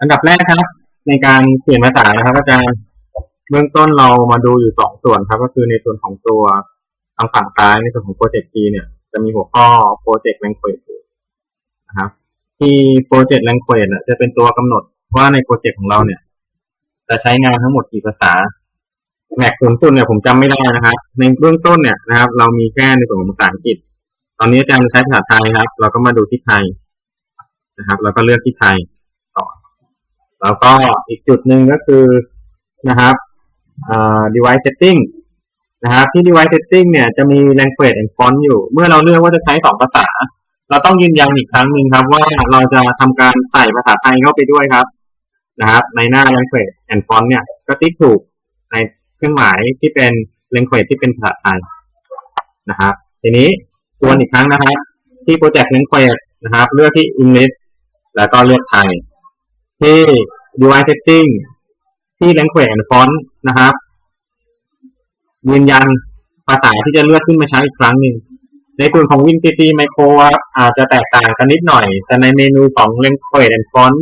อันดับแรกครับ ในการเปลี่ยนภาษานะครับอาจารย์เบื้องต้นเรามาดูอยู่สองส่วนครับ ก็คือในส่วนของตัวทางฝั่งซ้ายในส่วนของโปรเจกต์ G เนี่ย จะมีหัวข้อ Project Language อยู่นะครับ ที่ Project Language จะเป็นตัวกำหนดว่าในโปรเจกต์ของเราเนี่ย จะใช้งานทั้งหมดกี่ภาษาแม็กสูงสุดเนี่ยผมจำไม่ได้นะครับ ในเบื้องต้นเนี่ยนะครับ เรามีแค่ในส่วนของภาษาอังกฤษ ตอนนี้อาจารย์จะใช้ภาษาไทยครับ เราก็มาดูที่ไทย นะครับ แล้วก็เลือกที่ไทยต่อแล้วก็อีกจุดหนึ่งก็คือนะครับ device setting นะครับ ที่ device setting เนี่ยจะมี language and font อยู่ เมื่อเราเลือกว่าจะใช้สองภาษา เราต้องยืนยันอีกครั้งหนึ่งครับ ว่าเราจะทำการใส่ภาษาไทยเข้าไปด้วยครับ นะครับ ในหน้า language and font เนี่ย ก็ติ๊กถูกในเครื่องหมายที่เป็น language ที่เป็นภาษาไทยนะครับ ทีนี้ทวนอีกครั้งนะครับ ที่ project language นะครับ เลือกที่ English แล้วก็เลือกไทย ที่ device setting ที่ language and font นะครับยืนยันภาษาที่จะเลือกขึ้นมาใช้อีกครั้งหนึ่งในส่วนของ WinCC Micro อาจจะแตกต่างกันนิดหน่อย แต่ในเมนูของ language and font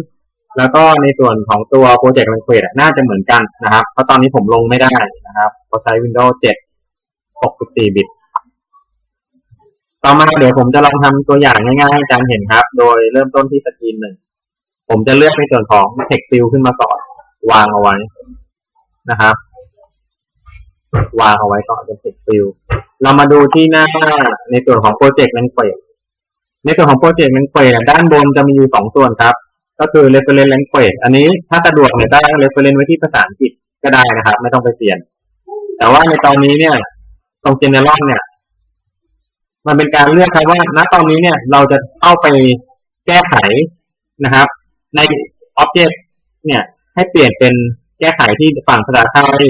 แล้วก็ในส่วนของตัว project language น่าจะเหมือนกันนะครับ เพราะตอนนี้ผมลงไม่ได้นะครับเพราะใช้ Windows 7 64 บิต ต่อมาเดี๋ยวผมจะลองทำตัวอย่างง่ายๆให้อาจารย์เห็นครับ โดยเริ่มต้นที่สกรีนหนึ่ง ผมจะเลือกในส่วนของ text fill ขึ้นมาก่อน วางเอาไว้นะครับ วางเอาไว้ก่อนเป็น text fill เรามาดูที่หน้าในส่วนของ project language ในส่วนของ project language ด้านบนจะมีอยู่สองส่วนครับ ก็คือ reference language อันนี้ถ้าสะดวกเนี่ยได้ reference ไว้ที่ภาษาอังกฤษก็ได้นะครับ ไม่ต้องไปเปลี่ยน แต่ว่าในตอนนี้เนี่ยตรง general เนี่ย มันเป็นการเลือกครับว่า ณ ตอนนี้เนี่ยเราจะเข้าไปแก้ไขนะครับ ใน object เนี่ย ให้เปลี่ยนเป็นแก้ไขที่ฝั่งภาษาไทย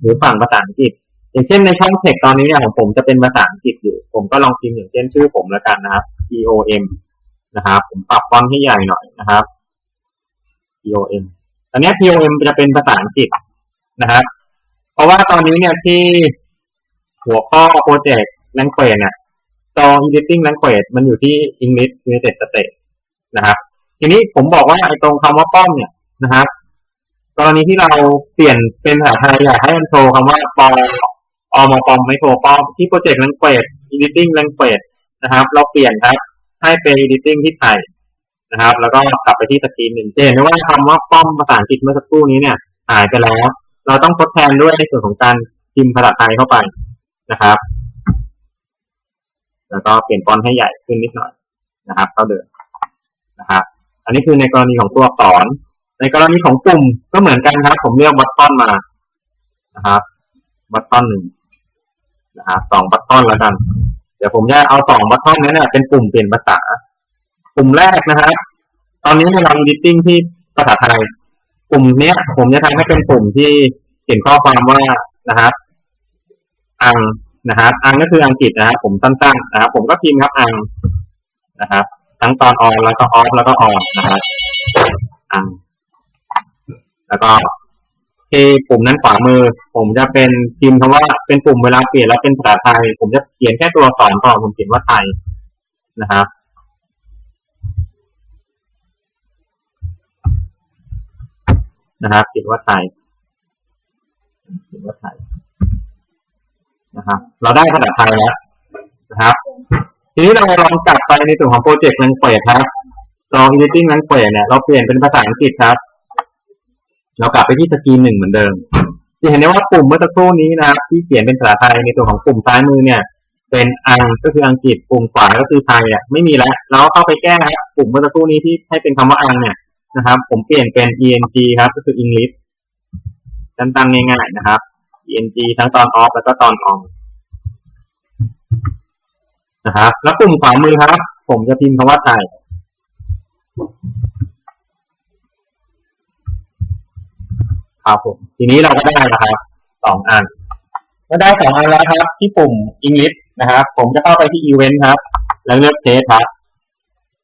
หรือฝั่งภาษาอังกฤษ อย่างเช่นในช่อง text ตอนนี้เนี่ยของผมจะเป็นภาษาอังกฤษอยู่ ผมก็ลองพิมพ์อย่างเช่นชื่อผมแล้วกันนะครับ T O M นะครับ ผมปรับฟอนต์ให้ใหญ่หน่อยนะครับ T O M ตอนนี้ T O M จะเป็นภาษาอังกฤษนะครับ เพราะว่าตอนนี้เนี่ยที่หัวข้อ project language เนี่ย จอ editing language มันอยู่ที่ English United States นะครับ ทีนี้ผมบอกว่าไอ้ตรงคำว่าป้อมเนี่ยนะครับกรณีที่เราเปลี่ยนเป็นภาษาไทยอยากให้มันโชว์คำว่าปออมปอมไม่โชว์ป้อมที่ project language editing language นะครับ เราเปลี่ยนครับ ให้เป็น editing ที่ไทยนะครับ แล้วก็กลับไปที่สกรีนหนึ่งจะเห็นได้ว่าคำว่าป้อมภาษาอังกฤษเมื่อสักครู่นี้เนี่ยหายไปแล้ว เราต้องทดแทนด้วยในส่วนของการพิมพ์ภาษาไทยเข้าไปนะครับ แล้วก็เปลี่ยนฟอนต์ให้ใหญ่ขึ้นนิดหน่อยนะครับเท่าเดิมนะครับ อันนี้คือในกรณีของตัวอักษร ในกรณีของปุ่มก็เหมือนกันครับ ผมเลือกบัตตอนมานะครับบัตตอนหนึ่งนะครับสองบัตตอนแล้วกัน เดี๋ยวผมจะเอาสองบัตตอนนี้เนี่ยเป็นปุ่มเปลี่ยนภาษาปุ่มแรกนะครับ ตอนนี้เรา editing ที่ภาษาไทยปุ่มเนี้ย ผมจะทำให้เป็นปุ่มที่เขียนข้อความว่านะครับอัง นะครับอังก็คืออังกฤษนะครับผมสั้นๆนะครับผมก็พิมพ์ครับอังนะครับ ทั้งตอนออนแล้วก็ออฟแล้วก็ออนนะครับอังแล้วก็ที่ปุ่มนั้นขวามือ ผมจะเป็นพิมพ์คำว่าเป็นปุ่มเวลาเปลี่ยนแล้วเป็นภาษาไทย ผมจะเขียนแค่ตัวอักษรก่อนผมเขียนว่าไทยนะครับนะครับเขียนว่าไทยเขียนว่าไทย นะครับ เราได้ภาษาไทยแล้วนะครับ ทีนี้เราลองกลับไปในส่วนของโปรเจกต์ลังเกจครับลอง editing ลังเกจเนี่ยเราเปลี่ยนเป็นภาษาอังกฤษครับ เรากลับไปที่สกรีนหนึ่งเหมือนเดิมจะเห็นได้ว่าปุ่มเมื่อสักครู่นี้นะครับ ที่เขียนเป็นภาษาไทยในส่วนของปุ่มซ้ายมือเนี่ย เป็นอังก็คืออังกฤษปุ่มขวาก็คือไทยอะไม่มีแล้วเราเข้าไปแก้ครับปุ่มเมื่อสักครู่นี้ที่ให้เป็นคำว่าอังเนี่ยนะครับ ผมเปลี่ยนเป็น eng ครับ ก็คือ English ตั้งๆง่ายๆนะครับ eng ทั้งตอน off แล้วก็ตอน on นนะครับ แล้วปุ่มขวามือครับ ผมจะพิมพ์คำว่าไทยครับผม ทีนี้เราก็ได้นะครับสองอันก็ได้สองอันแล้วครับ ที่ปุ่ม English นะครับ ผมจะเข้าไปที่ Event ครับ แล้วเลือกเทสครับ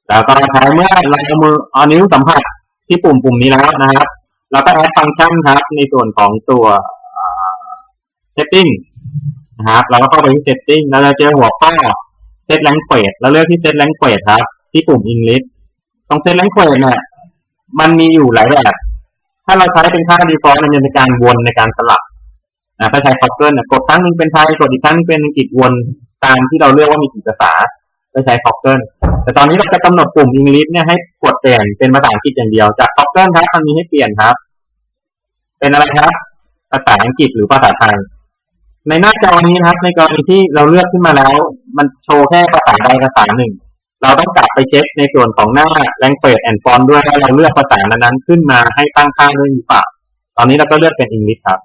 แล้วก็ท้าเมื่อเราเอามือเอานิ้วสัมผัสที่ปุ่มปุ่มนี้แล้วนะครับเราก็แอดฟังก์ชันครับ ในส่วนของตัว setting นะครับเราก็เข้าไปที่ setting แล้วเราเจอหัวข้อ set language แล้วเลือกที่ set language ครับ ที่ปุ่ม English ตรงเซตแลงเควเนี่ยมันมีอยู่หลายแบบ ถ้าเราใช้เป็นค่า default มันจะเป็นการวนในการสลับอ่าถ้าใช้ Toggle เนี่ยกดครั้งนึงเป็นไทยกดอีกครั้งนึงเป็นอังกฤษวนตามที่เราเลือกว่ามีกี่ภาษาก็ใช้ Toggle แต่ตอนนี้เราจะกำหนดปุ่ม English เนี่ยให้กดเปลี่ยนเป็นภาษาอังกฤษอย่างเดียว จาก Toggle ครับมันมีให้เปลี่ยนครับ เป็นอะไรครับ ภาษาอังกฤษหรือภาษาไทย ในหน้าจอนี้นะครับ ในกรณีที่เราเลือกขึ้นมาแล้ว มันโชว์แค่ภาษาใดภาษาหนึ่ง เราต้องกลับไปเช็คในส่วนของหน้า language and font ด้วยว่าเราเลือกภาษานั้นๆขึ้นมาให้ตั้งค่าด้วยหรือเปล่าตอนนี้เราก็เลือกเป็น English ครับ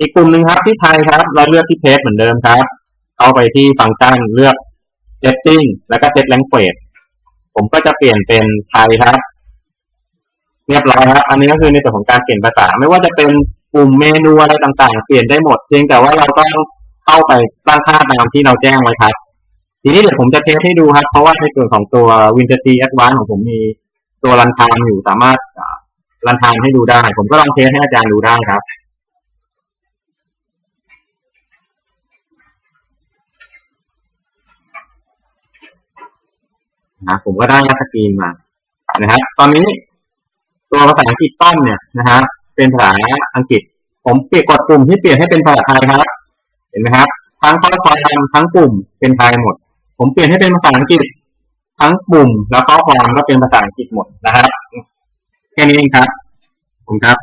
อีกกลุ่มหนึ่งครับที่ไทยครับ เราเลือกที่ Paste เหมือนเดิมครับ เข้าไปที่ฟังก์ชันเลือก setting แล้วก็ set language ผมก็จะเปลี่ยนเป็นไทยครับ เรียบร้อยครับ อันนี้ก็คือในส่วนของการเปลี่ยนภาษา ไม่ว่าจะเป็น ปุ่มเมนูอะไรต่างๆ เปลี่ยนได้หมด เพียงแต่ว่าเราต้องเข้าไปตั้งค่าตามที่เราแจ้งไว้ครับ ทีนี้เดี๋ยวผมจะเทสให้ดูครับ เพราะว่าในส่วนของตัว Winter Advanced ของผมมีตัวรันทามอยู่สามารถรันทามให้ดูได้ ผมก็ลองเทสให้อาจารย์ดูได้ครับนะผมก็ได้สกรีนมานะครับ ตอนนี้ตัวภาษาอังกฤษต้นเนี่ยนะฮะ เป็นภาษาอังกฤษ ผมเปลี่ยนกดปุ่มที่เปลี่ยนให้เป็นภาษาไทยครับ เห็นไหมครับ ทั้งข้อความทั้งปุ่มเป็นไทยหมด ผมเปลี่ยนให้เป็นภาษาอังกฤษ ทั้งปุ่มแล้วข้อความก็เป็นภาษาอังกฤษหมดนะครับ แค่นี้เองครับขอบคุณครับ